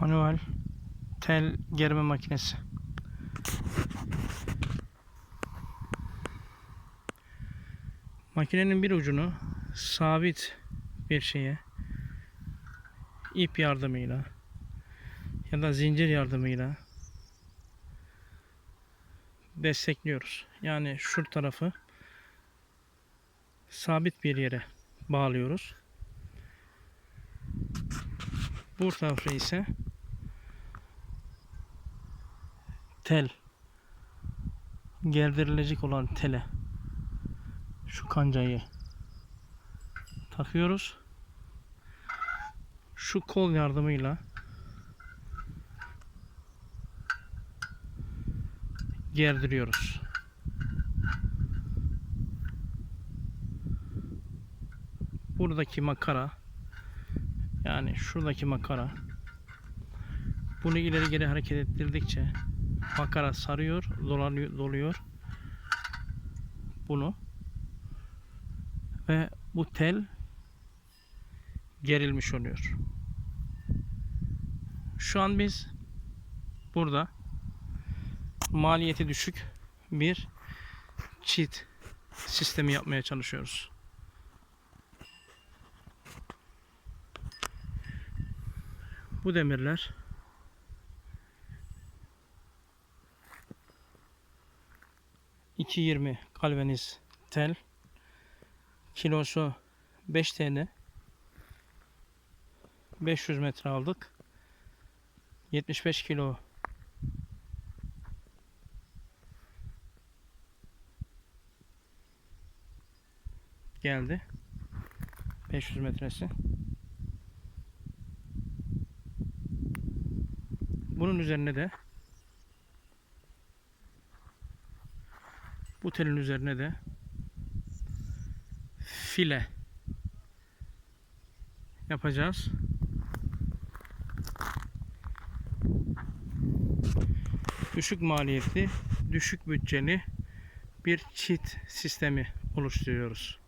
Manuel tel germe makinesi. Makinenin bir ucunu sabit bir şeye ip yardımıyla ya da zincir yardımıyla destekliyoruz. Yani şu tarafı sabit bir yere bağlıyoruz. Bu tarafı ise tel gerdirilecek olan tele şu kancayı takıyoruz. Şu kol yardımıyla gerdiriyoruz. Buradaki makara yani şuradaki makara bunu ileri geri hareket ettirdikçe makara sarıyor, dolanıyor, doluyor. Bunu ve bu tel gerilmiş oluyor. Şu an biz burada maliyeti düşük bir çit sistemi yapmaya çalışıyoruz. Bu demirler ...2.20 galvaniz tel... ...kilosu 5 TL... ...500 metre aldık... ...75 kilo... ...geldi... ...500 metresi... Bunun üzerine de bu telin üzerine de file yapacağız. Düşük maliyetli, düşük bütçeli bir çit sistemi oluşturuyoruz.